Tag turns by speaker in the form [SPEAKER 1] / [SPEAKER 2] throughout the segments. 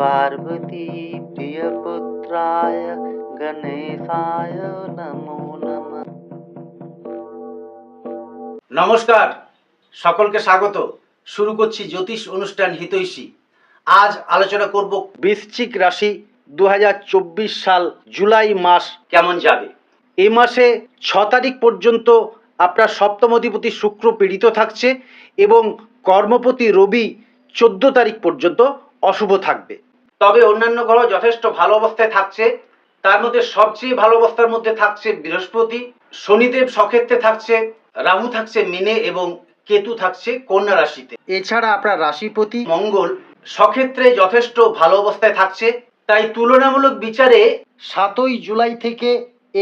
[SPEAKER 1] পার্বতী প্রিয়পুত্রায় গণেশায় নমো নমঃ
[SPEAKER 2] নমস্কার, সকলকে স্বাগত। শুরু করছি জ্যোতিষ অনুষ্ঠান হিতৈষী। আজ আলোচনা করব বৃশ্চিক রাশি দু হাজার চব্বিশ সাল জুলাই মাস কেমন যাবে? এই মাসে ছ তারিখ পর্যন্ত আপনার সপ্তম অধিপতি শুক্র পীড়িত থাকছে এবং কর্মপতি রবি চোদ্দ তারিখ পর্যন্ত অশুভ থাকবে। তবে অন্যান্য গ্রহ যথেষ্ট ভালো অবস্থায় থাকছে। তার মধ্যে সবচেয়ে ভালো অবস্থার মধ্যে থাকছে বৃহস্পতি। শনিদেব সক্ষেত্রে থাকছে রাহু থাকছে মিনে এবং কেতু থাকছে কন্যা রাশিতে। এছাড়া আপনার রাশিপতি মঙ্গল সক্ষেত্রে যথেষ্ট ভালো অবস্থায় থাকছে। তাই তুলনামূলক বিচারে সাতই জুলাই থেকে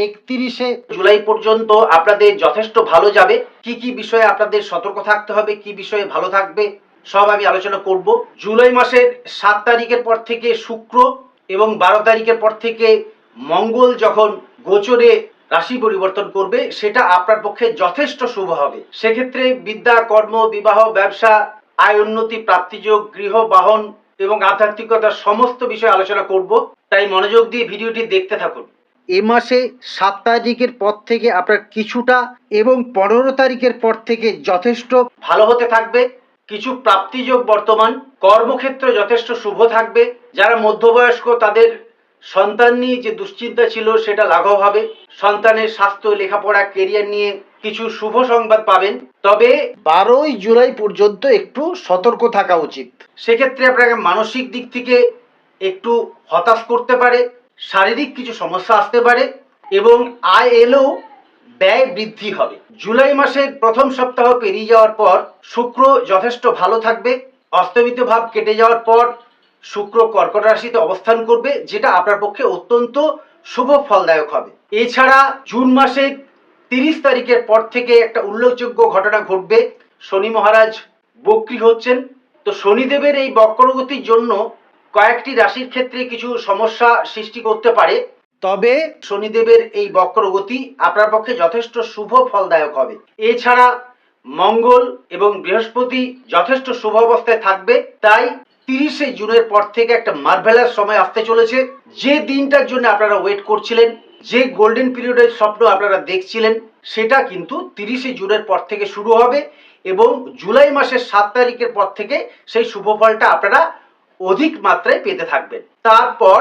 [SPEAKER 2] একত্রিশে জুলাই পর্যন্ত আপনাদের যথেষ্ট ভালো যাবে। কি কি বিষয়ে আপনাদের সতর্ক থাকতে হবে কি বিষয়ে ভালো থাকবে সব আমি আলোচনা করব। জুলাই মাসের সাত তারিখের পর থেকে শুক্র এবং বারো তারিখের পর থেকে মঙ্গল যখন গোচরে রাশি পরিবর্তন করবে, সেটা আপনার পক্ষে যথেষ্ট শুভ হবে। সেক্ষেত্রে বিদ্যা, কর্ম, বিবাহ, ব্যবসা, আয়, উন্নতি, প্রাপ্তিযোগ, গৃহ, বাহন এবং আধ্যাত্মিকতার সমস্ত বিষয়ে আলোচনা করব। তাই মনোযোগ দিয়ে ভিডিওটি দেখতে থাকুন। এ মাসে সাত তারিখের পর থেকে আপনার কিছুটা এবং পনেরো তারিখের পর থেকে যথেষ্ট ভালো হতে থাকবে। কিছু প্রাপ্তিযোগ বর্তমান, কর্মক্ষেত্র যথেষ্ট শুভ থাকবে। যারা মধ্যবয়স্ক, তাদের সন্তান নিয়ে যে দুশ্চিন্তা ছিল, সেটা লাঘব হবে। সন্তানের স্বাস্থ্য, লেখাপড়া কেরিয়ার নিয়ে কিছু শুভ সংবাদ পাবেন। তবে বারোই জুলাই পর্যন্ত একটু সতর্ক থাকা উচিত। সেক্ষেত্রে আপনাকে মানসিক দিক থেকে একটু হতাশ করতে পারে, শারীরিক কিছু সমস্যা আসতে পারে এবং আয় এলেও ব্যয় বৃদ্ধি হবে। জুলাই মাসের প্রথম সপ্তাহ পেরিয়ে যাওয়ার পর শুক্র যথেষ্ট ভালো থাকবে। অস্তমিত ভাব কেটে যাওয়ার পর শুক্র কর্কট রাশিতে অবস্থান করবে, যেটা আপনার পক্ষে অত্যন্ত শুভ ফলদায়ক হবে। এছাড়া জুন মাসের তিরিশ তারিখের পর থেকে একটা উল্লেখযোগ্য ঘটনা ঘটবে। শনি মহারাজ বক্রী হচ্ছেন। তো শনিদেবের এই বক্রগতির জন্য কয়েকটি রাশির ক্ষেত্রে কিছু সমস্যা সৃষ্টি করতে পারে। তবে শনিদেবের এই বক্রগতি আপনার পক্ষে যথেষ্ট শুভ ফলদায়ক হবে। এছাড়া মঙ্গল এবং বৃহস্পতি যথেষ্ট শুভ অবস্থায় থাকবে, তাই তিরিশে জুনের পর থেকে একটা মার্ভেলাস সময় আসতে চলেছে। যে দিনটার জন্য আপনারা ওয়েট করছিলেন, যে গোল্ডেন পিরিয়ডের স্বপ্ন আপনারা দেখছিলেন, সেটা কিন্তু তিরিশে জুনের পর থেকে শুরু হবে এবং জুলাই মাসের সাত তারিখের পর থেকে সেই শুভ ফলটা আপনারা অধিক মাত্রায় পেতে থাকবেন। তারপর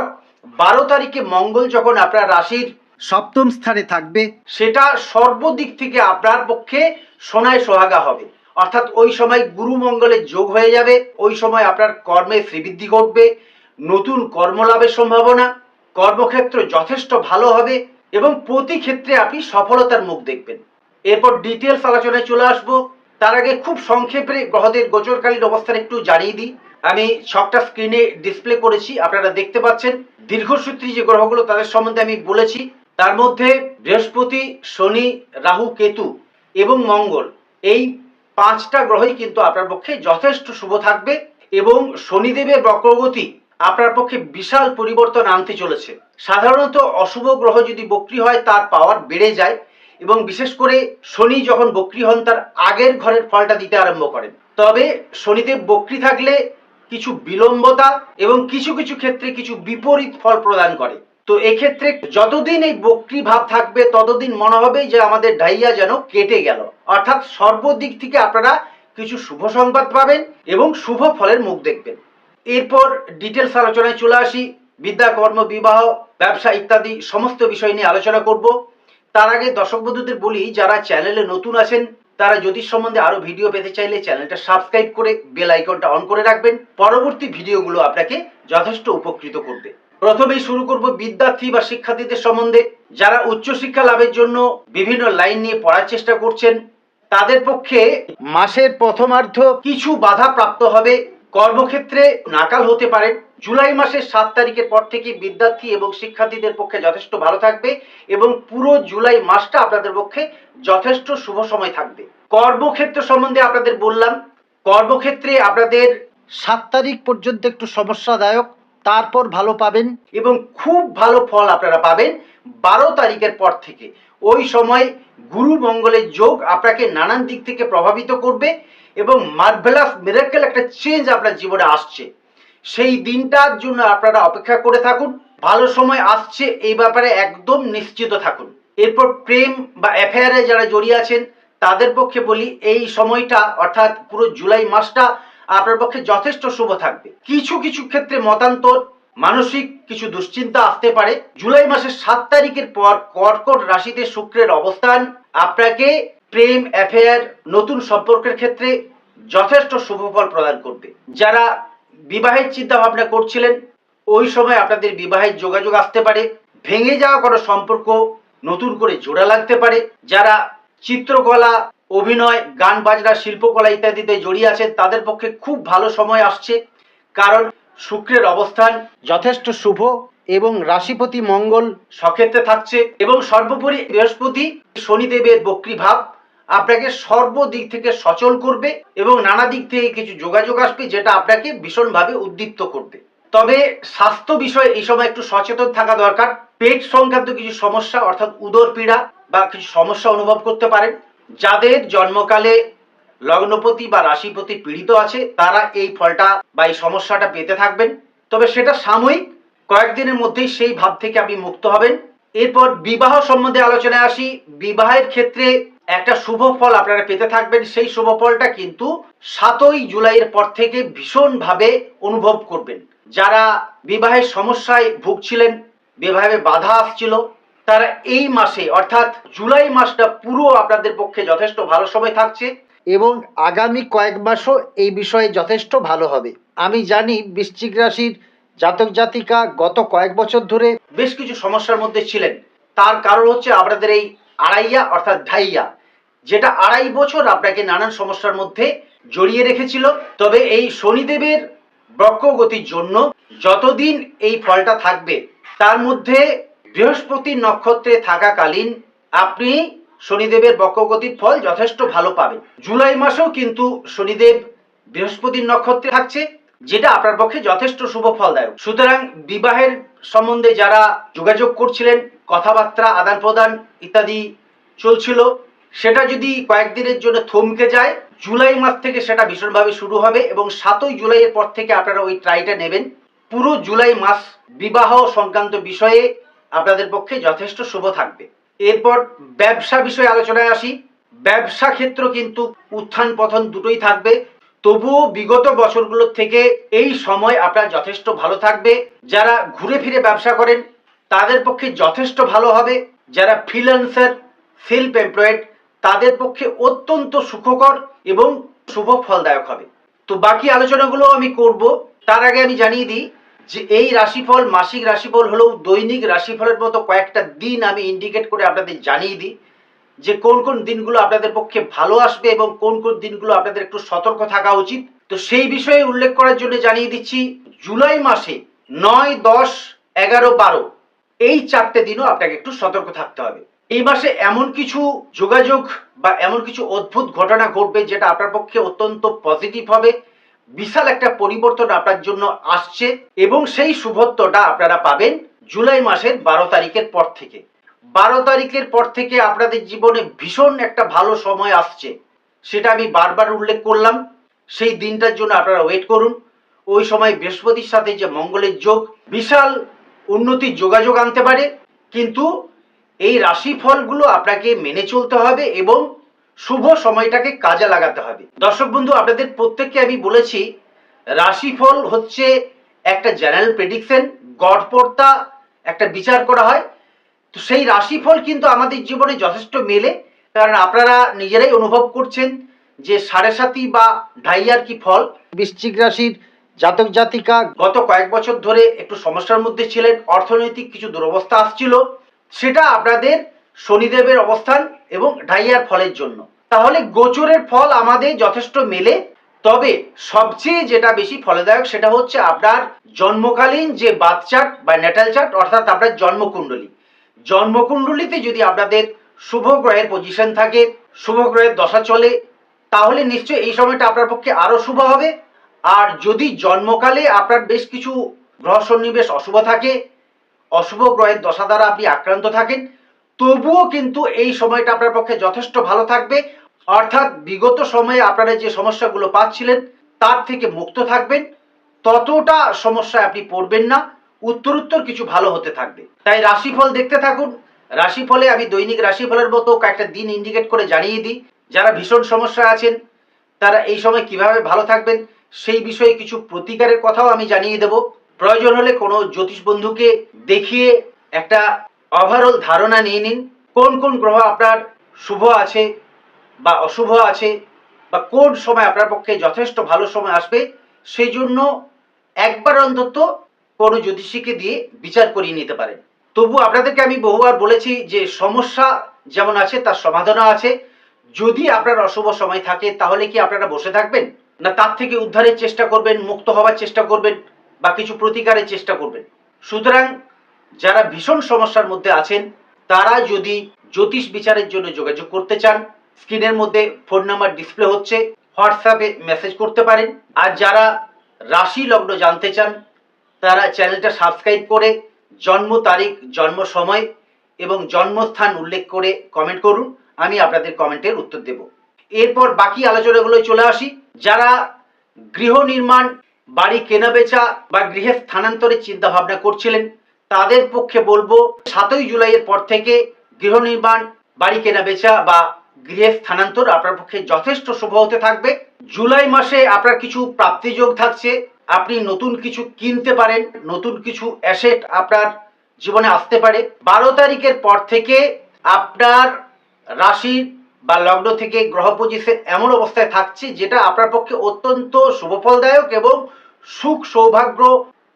[SPEAKER 2] বারো তারিখে মঙ্গল যখন আপনার রাশির সপ্তম স্থানে থাকবে, সেটা সর্বদিক থেকে আপনার পক্ষে সোনায় সোহাগা হবে। অর্থাৎ ওই সময় গুরু মঙ্গলের যোগ হয়ে যাবে, ওই সময় আপনার কর্মে শ্রীবৃদ্ধি ঘটবে, নতুন কর্মলাভের সম্ভাবনা, কর্মক্ষেত্র যথেষ্ট ভালো হবে এবং প্রতি ক্ষেত্রে আপনি সফলতার মুখ দেখবেন। এরপর ডিটেলস আলোচনায় চলে আসব। তার আগে খুব সংক্ষেপে গ্রহদের গোচরকালীন অবস্থান একটু জানিয়ে দিই। আমি সবটা স্ক্রিনে ডিসপ্লে করেছি, আপনারা দেখতে পাচ্ছেন। দীর্ঘসূত্রী যে গ্রহগুলো, তাদের সম্বন্ধে আমি বলেছি। তার মধ্যে বৃহস্পতি, শনি, রাহু, কেতু এবং মঙ্গল, এই পাঁচটা গ্রহই কিন্তু আপনার পক্ষে যথেষ্ট শুভ থাকবে এবং শনিদেবের বক্রগতি আপনার পক্ষে বিশাল পরিবর্তন আনতে চলেছে। সাধারণত অশুভ গ্রহ যদি বক্রি হয়, তার পাওয়ার বেড়ে যায় এবং বিশেষ করে শনি যখন বক্রি হন, তার আগের ঘরের ফলটা দিতে আরম্ভ করেন। তবে শনিদেব বক্রি থাকলে কিছু বিলম্বতা এবং কিছু কিছু ক্ষেত্রে কিছু বিপরীত ফল প্রদান করে। তো এক্ষেত্রে যতদিন এই বক্রি ভাব থাকবে, ততদিন মনে হবে যে আমাদের ডাইয়া যেন কেটে গেল। অর্থাৎ সর্বদিক থেকে আপনারা কিছু শুভ সংবাদ পাবেন এবং শুভ ফলের মুখ দেখবেন। এরপর ডিটেলস আলোচনায় চলে আসি। বিদ্যা, কর্ম, বিবাহ, ব্যবসা ইত্যাদি সমস্ত বিষয় নিয়ে আলোচনা করব। তার আগে দর্শক বন্ধুদের বলি, যারা চ্যানেলে নতুন আছেন তারা জ্যোতিষ সম্বন্ধে আরও ভিডিও পেতে চাইলে চ্যানেলটা সাবস্ক্রাইব করে বেল আইকনটা অন করে রাখবেন। পরবর্তী ভিডিওগুলো আপনাকে যথেষ্ট উপকৃত করবে। প্রথমেই শুরু করব বিদ্যার্থী বা শিক্ষার্থীদের সম্বন্ধে। যারা উচ্চশিক্ষা লাভের জন্য বিভিন্ন লাইন নিয়ে পড়ার চেষ্টা করছেন, তাদের পক্ষে মাসের প্রথমার্ধ কিছু বাধা প্রাপ্ত হবে। কর্মক্ষেত্রে নাকাল হতে পারে। জুলাই মাসের সাত তারিখের পর থেকে বিদ্যার্থী এবং শিক্ষার্থীদের পক্ষে যথেষ্ট ভালো থাকবে এবং পুরো জুলাই মাসটা আপনাদের পক্ষে যথেষ্ট শুভ সময় থাকবে। কর্মক্ষেত্র সম্বন্ধে আপনাদের বললাম, কর্মক্ষেত্রে আপনাদের সাত তারিখ পর্যন্ত একটু সমস্যাদায়ক, তারপর ভালো পাবেন এবং খুব ভালো ফল আপনারা পাবেন বারো তারিখের পর থেকে। ওই সময় গুরু মঙ্গলের যোগ আপনাকে নানান দিক থেকে প্রভাবিত করবে এবং মার্ভেলাস মিরাকেল একটা চেঞ্জ আপনার জীবনে আসছে। সেই দিনটার জন্য আপনারা অপেক্ষা করে থাকুন, ভালো সময় আসছে এই ব্যাপারে একদম নিশ্চিত থাকুন। এরপর প্রেম বা অ্যাফেয়ারে যারা জড়িয়ে আছেন, তাদের পক্ষে বলি এই সময়টা, অর্থাৎ পুরো জুলাই মাসটা আপনার পক্ষে যথেষ্ট শুভ থাকবে। কিছু কিছু ক্ষেত্রে মতান্তর, মানসিক কিছু দুশ্চিন্তা আসতে পারে। জুলাই মাসের সাত তারিখের পর কর্কট রাশিতে শুক্রের অবস্থান, আপনাকে প্রেম অ্যাফেয়ার নতুন সম্পর্কের ক্ষেত্রে যথেষ্ট শুভফল প্রদান করবে। যারা বিবাহের চিন্তা ভাবনা করছিলেন, ওই সময় আপনাদের বিবাহের যোগাযোগ আসতে পারে, ভেঙে যাওয়া কোনো সম্পর্ক নতুন করে জোড়া লাগতে পারে। যারা চিত্রকলা, অভিনয়, গান বাজনা, শিল্পকলা ইত্যাদিতে জড়িয়ে আছেন, তাদের পক্ষে খুব ভালো সময় আসছে। কারণ শুক্রের অবস্থান যথেষ্ট শুভ এবং রাশিপতি মঙ্গল সক্ষেত্রে থাকছে এবং সর্বোপরি বৃহস্পতি শনিদেবের বক্রী ভাব আপনাকে সর্বদিক থেকে সচল করবে এবং নানা দিক থেকে কিছু যোগাযোগ আসবে যেটা আপনাকে ভীষণভাবে উদ্দীপ্ত করবে। তবে স্বাস্থ্য বিষয়ে এই সময় একটু সচেতন থাকা দরকার। পেট সংক্রান্ত কিছু সমস্যা, অর্থাৎ উদর পীড়া বা কিছু সমস্যা অনুভব করতে পারেন। যাদের জন্মকালে লগ্নপতি বা রাশিপতি পীড়িত আছে, তারা এই ফলটা বা এই সমস্যাটা পেতে থাকবেন। তবে সেটা সাময়িক, কয়েকদিনের মধ্যেই সেই ভাব থেকে আপনি মুক্ত হবেন। এরপর বিবাহ সম্বন্ধে আলোচনায় আসি। বিবাহের ক্ষেত্রে একটা শুভ ফল আপনারা পেতে থাকবেন। সেই শুভ ফলটা কিন্তু সাতই জুলাইয়ের পর থেকে ভীষণভাবে অনুভব করবেন। যারা বিবাহের সমস্যায় ভুগছিলেন, বিবাহে বাধা আসছিল, তারা এই মাসে, অর্থাৎ জুলাই মাসটা পুরো আপনাদের পক্ষে যথেষ্ট ভালো সময় থাকছে এবং আগামী কয়েক মাসও এই বিষয়ে যথেষ্ট ভালো হবে। আমি জানি বৃশ্চিক রাশির জাতক জাতিকা গত কয়েক বছর ধরে বেশ কিছু সমস্যার মধ্যে ছিলেন। তার কারণ হচ্ছে আপনাদের এই আড়াইয়া অর্থাৎ ঢাইয়া যেটা আড়াই বছর আপনাকে নানান সমস্যার মধ্যে জড়িয়ে রেখেছিল। তবে এই শনিদেবের বক্রগতির জন্য যতদিন এই ফলটা থাকবে, তার মধ্যে বৃহস্পতির নক্ষত্রে থাকাকালীন আপনি শনিদেবের বক্রগতির ফল যথেষ্ট ভালো পাবেন। জুলাই মাসেও কিন্তু শনিদেব বৃহস্পতির নক্ষত্রে থাকছে, যেটা আপনার পক্ষে যথেষ্ট শুভ ফলদায়ক। সুতরাং বিবাহের সম্বন্ধে যারা যোগাযোগ করছিলেন কথাবার্তা আদান প্রদান ইত্যাদি চলছিল। সেটা যদি কয়েকদিনের জন্য থমকে যায়, জুলাই মাস থেকে সেটা ভীষণভাবে শুরু হবে এবং সাতই জুলাইয়ের পর থেকে আপনারা ওই ট্রাইটা নেবেন। পুরো জুলাই মাস বিবাহ সংক্রান্ত বিষয়ে আপনাদের পক্ষে যথেষ্ট শুভ থাকবে। এরপর ব্যবসা বিষয়ে আলোচনায় আসি। ব্যবসা ক্ষেত্র কিন্তু উত্থান পতন দুটোই থাকবে। তবুও বিগত বছরগুলোর থেকে এই সময় আপনার যথেষ্ট ভালো থাকবে। যারা ঘুরে ফিরে ব্যবসা করেন তাদের পক্ষে যথেষ্ট ভালো হবে। যারা ফ্রিল্যান্সার সেলফ এমপ্লয়েড তাদের পক্ষে অত্যন্ত সুখকর এবং শুভ ফলদায়ক হবে। তো বাকি আলোচনাগুলো আমি করব। তার আগে আমি জানিয়ে দিই যে এই রাশিফল মাসিক রাশিফল হলেও দৈনিক রাশিফলের মতো কয়েকটা দিন আমি ইন্ডিকেট করে আপনাদের জানিয়ে দিই যে কোন কোন দিনগুলো আপনাদের পক্ষে ভালো আসবে এবং কোন কোন দিনগুলো আপনাদের একটু সতর্ক থাকা উচিত। তো সেই বিষয়ে উল্লেখ করার জন্য জানিয়ে দিচ্ছি, জুলাই মাসে নয়, দশ, এগারো, বারো এই চারটে দিনও আপনাকে একটু সতর্ক থাকতে হবে। এই মাসে এমন কিছু যোগাযোগ বা এমন কিছু অদ্ভুত ঘটনা ঘটবে যেটা আপনার পক্ষে অত্যন্ত পজিটিভ হবে। বিশাল একটা পরিবর্তন আপনার জন্য আসছে এবং সেই শুভত্বটা আপনারা পাবেন জুলাই মাসের বারো তারিখের পর থেকে। বারো তারিখের পর থেকে আপনাদের জীবনে ভীষণ একটা ভালো সময় আসছে। সেটা আমি বারবার উল্লেখ করলাম। সেই দিনটার জন্য আপনারা ওয়েট করুন। ওই সময় বৃহস্পতির সাথে যে মঙ্গলের যোগ, বিশাল উন্নতির যোগাযোগ আনতে পারে, কিন্তু এই রাশিফলগুলো আপনাকে মেনে চলতে হবে এবং শুভ সময়টাকে কাজে লাগাতে হবে। দর্শক বন্ধু, আপনাদের প্রত্যেককে আমি বলেছি, রাশিফল হচ্ছে একটা জেনারেল প্রেডিকশন গড়পড়তা একটা বিচার করা হয়। তো সেই রাশিফল কিন্তু আমাদের জীবনে যথেষ্ট মেলে, কারণ আপনারা নিজেরাই অনুভব করছেন যে সাড়ে সাতি বা ঢাইয়ার কি ফল? বৃশ্চিক রাশির জাতক জাতিকা গত কয়েক বছর ধরে একটু সমস্যার মধ্যে ছিলেন, অর্থনৈতিক কিছু দুরবস্থা আসছিল, সেটা আপনাদের শনিদেবের অবস্থান এবং ঢাইয়ার ফলের জন্য। তাহলে গোচরের ফল আমাদের যথেষ্ট মেলে, তবে সবচেয়ে যেটা বেশি ফলদায়ক সেটা হচ্ছে আপনার জন্মকালীন যে বাত বা নেটাল চার্ট অর্থাৎ আপনার জন্মকুণ্ডলী। জন্মকুণ্ডলিতে যদি আপনাদের শুভ গ্রহের পজিশন থাকে, শুভ গ্রহের দশা চলে, তাহলে নিশ্চয়ই এই সময়টা আপনার পক্ষে আরও শুভ হবে। আর যদি জন্মকালে আপনার বেশ কিছু গ্রহ সন্নিবেশ অশুভ থাকে, অশুভ গ্রহের দশা দ্বারা আপনি আক্রান্ত থাকেন, তবুও কিন্তু এই সময়টা আপনার পক্ষে যথেষ্ট ভালো থাকবে। অর্থাৎ বিগত সময়ে আপনারা যে সমস্যাগুলো পাচ্ছিলেন, তার থেকে মুক্ত থাকবেন। ততটা সমস্যায় আপনি পড়বেন না। উত্তরোত্তর কিছু ভালো হতে থাকবে। তাই রাশিফল দেখতে থাকুন। রাশিফলে আমি দৈনিক রাশিফলের মতো কয়েকটা দিন ইন্ডিকেট করে জানিয়ে দিই। যারা ভীষণ সমস্যা আছেন, তারা এই সময় কীভাবে ভালো থাকবেন সেই বিষয়ে কিছু প্রতিকারের কথাও আমি জানিয়ে দেব। প্রয়োজন হলে কোনো জ্যোতিষ বন্ধুকে দেখিয়ে একটা ওভারঅল ধারণা নিয়ে নিন। কোন কোন গ্রহ আপনার শুভ আছে বা অশুভ আছে বা কোন সময় আপনার পক্ষে যথেষ্ট ভালো সময় আসবে, সেই জন্য একবার অন্তত কোনো জ্যোতিষীকে দিয়ে বিচার করিয়ে নিতে পারেন। তবু আপনাদেরকে আমি বহুবার বলেছি যে সমস্যা যেমন আছে তার সমাধানও আছে। যদি আপনার অশুভ সময় থাকে, তাহলে কি আপনারা বসে থাকবেন? না তার থেকে উদ্ধারের চেষ্টা করবেন, মুক্ত হওয়ার চেষ্টা করবেন বা কিছু প্রতিকারের চেষ্টা করবেন। সুতরাং যারা ভীষণ সমস্যার মধ্যে আছেন, তারা যদি জ্যোতিষ বিচারের জন্য যোগাযোগ করতে চান, স্ক্রিনের মধ্যে ফোন নাম্বার ডিসপ্লে হচ্ছে হোয়াটসঅ্যাপে মেসেজ করতে পারেন। আর যারা রাশি লগ্ন জানতে চান, তারা চ্যানেলটা সাবস্ক্রাইব করে জন্ম তারিখ, জন্ম সময় এবং জন্মস্থান উল্লেখ করে কমেন্ট করুন। আমি আপনাদের কমেন্টের উত্তর দেব। এরপর বাকি আলোচনাগুলো চলে আসি। যারা গৃহ নির্মাণ, বাড়ি কেনা বেচা বা গৃহে স্থানান্তরের চিন্তা ভাবনা করছিলেন, তাদের পক্ষে বলব, সাতই জুলাইয়ের পর থেকে গৃহ নির্মাণ, বাড়ি কেনা বেচা বা গৃহে স্থানান্তর আপনার পক্ষে যথেষ্ট শুভ হতে থাকবে। জুলাই মাসে আপনার কিছু প্রাপ্তিযোগ থাকছে, আপনি নতুন কিছু কিনতে পারেন, নতুন কিছু অ্যাসেট আপনার জীবনে আসতে পারে। বারো তারিখের পর থেকে আপনার রাশির বা লগ্ন থেকে গ্রহ পজিশন এমন অবস্থায় থাকছে যেটা আপনার পক্ষে অত্যন্ত শুভফলদায়ক এবং সুখ সৌভাগ্য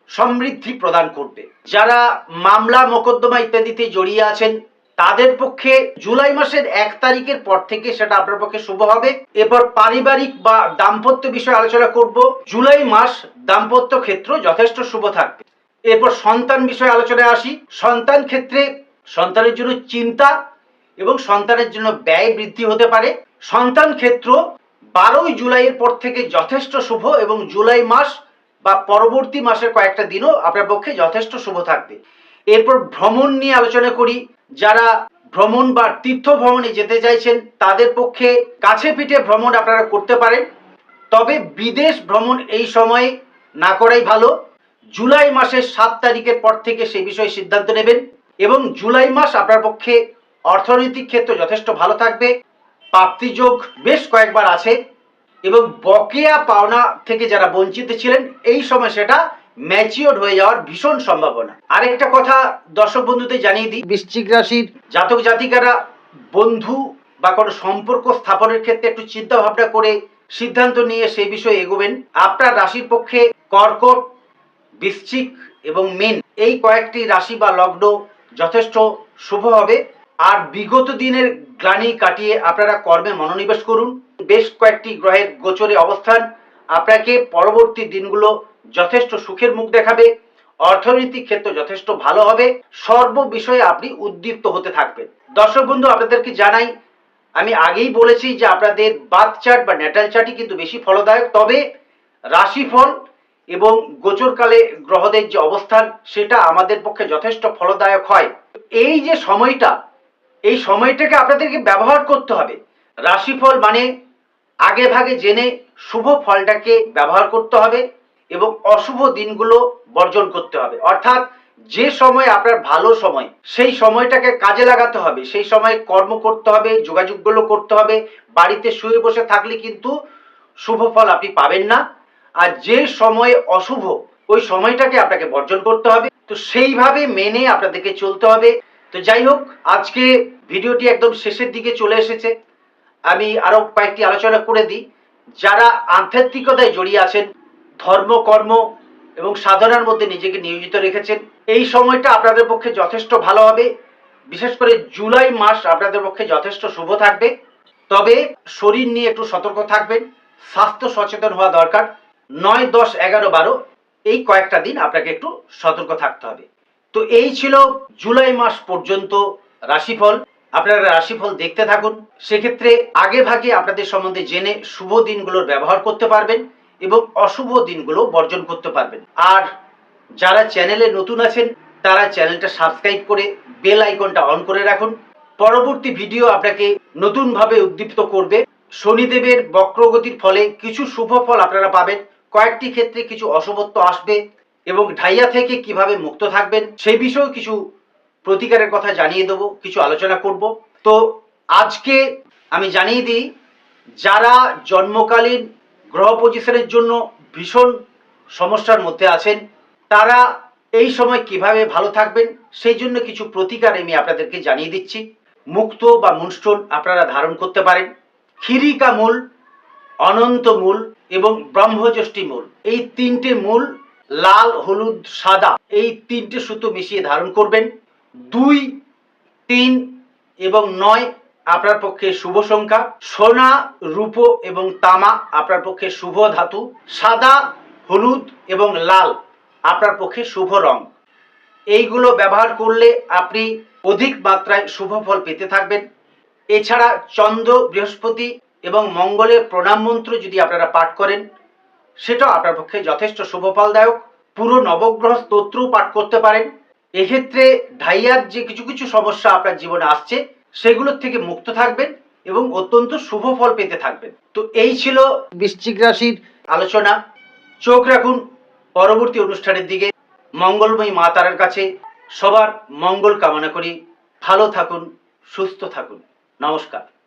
[SPEAKER 2] সমৃদ্ধি প্রদান করবে। যারা মামলা, মোকদ্দমা ইত্যাদিতে জড়িয়ে আছেন, তাদের পক্ষে জুলাই মাসের এক তারিখের পর থেকে সেটা আপনার পক্ষে শুভ হবে। এরপর পারিবারিক বা দাম্পত্য বিষয়ে আলোচনা করব। জুলাই মাস দাম্পত্য ক্ষেত্র যথেষ্ট শুভ থাকবে। এরপর সন্তান বিষয়ে আলোচনায় আসি। সন্তান ক্ষেত্রে সন্তানের জন্য চিন্তা এবং সন্তানের জন্য ব্যয় বৃদ্ধি হতে পারে। সন্তান ক্ষেত্র বারোই জুলাইয়ের পর থেকে যথেষ্ট শুভ এবং জুলাই মাস বা পরবর্তী মাসের কয়েকটা দিনও আপনার পক্ষে যথেষ্ট শুভ থাকবে। এরপর ভ্রমণ নিয়ে আলোচনা করি। যারা ভ্রমণ বা তীর্থ ভ্রমণে যেতে চাইছেন, তাদের পক্ষে কাছে পিঠে ভ্রমণ আপনারা করতে পারেন। তবে বিদেশ ভ্রমণ এই সময়ে না করাই ভালো। জুলাই মাসের সাত তারিখের পর থেকে সেই বিষয়ে সিদ্ধান্ত নেবেন এবং জুলাই মাস আপনার পক্ষে অর্থনৈতিক ক্ষেত্র যথেষ্ট ভালো থাকবে প্রাপ্তিযোগ বেশ কয়েকবার আছে এবং বকেয়া পাওনা থেকে যারা বঞ্চিত ছিলেন, এই সময় সেটা ম্যাচিওর হয়ে যাওয়ার ভীষণ সম্ভাবনা। আরেকটা কথা দর্শক বন্ধুদের জানিয়ে দিই, বৃশ্চিক রাশির জাতক জাতিকারা বন্ধু বা কোনো সম্পর্ক স্থাপনের ক্ষেত্রে একটু চিন্তা ভাবনা করে সিদ্ধান্ত নিয়ে সেই বিষয়ে এগোবেন। আপনার রাশির পক্ষে কর্কট, বৃশ্চিক এবং মেন, এই কয়েকটি রাশি বা লগ্ন যথেষ্ট শুভ হবে। আর বিগত দিনের গ্লানি কাটিয়ে আপনারা কর্মে মনোনিবেশ করুন। বেশ কয়েকটি গ্রহের গোচরে অবস্থান। আপনাকে পরবর্তী দিনগুলো যথেষ্ট সুখের মুখ দেখাবে। অর্থনৈতিক ক্ষেত্র যথেষ্ট ভালো হবে। সর্ব বিষয়ে আপনি উদ্দীপ্ত হতে থাকবেন। দর্শক বন্ধু, আপনাদেরকে জানাই, আমি আগেই বলেছি যে আপনাদের বার্থ চার্ট বা ন্যাটাল চার্টই কিন্তু বেশি ফলদায়ক। তবে রাশিফল এবং গোচরকালে গ্রহদের যে অবস্থান, সেটা আমাদের পক্ষে যথেষ্ট ফলদায়ক হয়। এই যে সময়টা এই সময়টাকে আপনাদেরকে ব্যবহার করতে হবে। রাশিফল মানে আগে ভাগে জেনে শুভ ফলটাকে ব্যবহার করতে হবে এবং অশুভ দিনগুলো বর্জন করতে হবে। অর্থাৎ যে সময় আপনার ভালো সময়, সেই সময়টাকে কাজে লাগাতে হবে। সেই সময় কর্ম করতে হবে, যোগাযোগগুলো করতে হবে, বাড়িতে শুয়ে বসে থাকলে কিন্তু শুভ ফল আপনি পাবেন না। আর যে সময় অশুভ, ওই সময়টাকে আপনাকে বর্জন করতে হবে। তো সেইভাবে মেনে আপনাদেরকে চলতে হবে। তো যাই হোক, আজকে ভিডিওটি একদম শেষের দিকে চলে এসেছে। আমি আরও কয়েকটি আলোচনা করে দিই। যারা আধ্যাত্মিকতায় জড়িয়ে আছেন, ধর্ম, কর্ম এবং সাধনার মধ্যে নিজেকে নিয়োজিত রেখেছেন, এই সময়টা আপনাদের পক্ষে যথেষ্ট ভালো হবে। বিশেষ করে জুলাই মাস আপনাদের পক্ষে যথেষ্ট শুভ থাকবে। তবে শরীর নিয়ে একটু সতর্ক থাকবেন, স্বাস্থ্য সচেতন হওয়া দরকার। নয়, দশ, এগারো, বারো, এই কয়েকটা দিন আপনাকে একটু সতর্ক থাকতে হবে। তো এই ছিল জুলাই মাস পর্যন্ত রাশিফল। আপনারা রাশিফল দেখতে থাকুন। সেক্ষেত্রে আগে ভাগে আপনাদের সম্বন্ধে জেনে শুভ দিনগুলোর ব্যবহার করতে পারবেন এবং অশুভ দিনগুলো বর্জন করতে পারবেন। আর যারা চ্যানেলে নতুন আছেন, তারা চ্যানেলটা সাবস্ক্রাইব করে বেল আইকনটা অন করে রাখুন। পরবর্তী ভিডিও আপনাকে নতুনভাবে উদ্দীপ্ত করবে। শনিদেবের বক্রগতির ফলে কিছু শুভ ফল আপনারা পাবেন। কয়েকটি ক্ষেত্রে কিছু অশুভত্ব আসবে। এবং ঢাইয়া থেকে কীভাবে মুক্ত থাকবেন সেই বিষয়েও কিছু প্রতিকারের কথা জানিয়ে দেবো, কিছু আলোচনা করব। তো আজকে আমি জানিয়ে দিই, যারা জন্মকালীন গ্রহ পজিশনের জন্য ভীষণ সমস্যার মধ্যে আছেন, তারা এই সময় কীভাবে ভালো থাকবেন সেই জন্য কিছু প্রতিকার আমি আপনাদেরকে জানিয়ে দিচ্ছি। মুক্ত বা মুনস্টোন আপনারা ধারণ করতে পারেন। খিরিকা মূল, অনন্ত মূল এবং ব্রহ্মযষ্টি মূল। এই তিনটে মূল লাল, হলুদ, সাদা এই তিনটে সুতো মিশিয়ে ধারণ করবেন। দুই, তিন এবং নয় আপনার পক্ষে শুভ সংখ্যা। সোনা, রূপো এবং তামা আপনার পক্ষে শুভ ধাতু। সাদা, হলুদ এবং লাল আপনার পক্ষে শুভ রং। এইগুলো ব্যবহার করলে আপনি অধিক মাত্রায় শুভ ফল পেতে থাকবেন। এছাড়া চন্দ্র, বৃহস্পতি এবং মঙ্গলের প্রণাম মন্ত্র যদি আপনারা পাঠ করেন সেটাও আপনার পক্ষে যথেষ্ট শুভ ফলদায়ক পুরো নবগ্রহ স্তোত্রও পাঠ করতে পারেন। এক্ষেত্রে ঢাইয়ার যে কিছু কিছু সমস্যা আপনার জীবনে আসছে, সেগুলোর থেকে মুক্ত থাকবেন এবং অত্যন্ত শুভ ফল পেতে থাকবেন। তো এই ছিল বৃশ্চিক রাশির আলোচনা। চোখ রাখুন পরবর্তী অনুষ্ঠানের দিকে। মঙ্গলময়ী মা তারার কাছে সবার মঙ্গল কামনা করি। ভালো থাকুন, সুস্থ থাকুন। নমস্কার।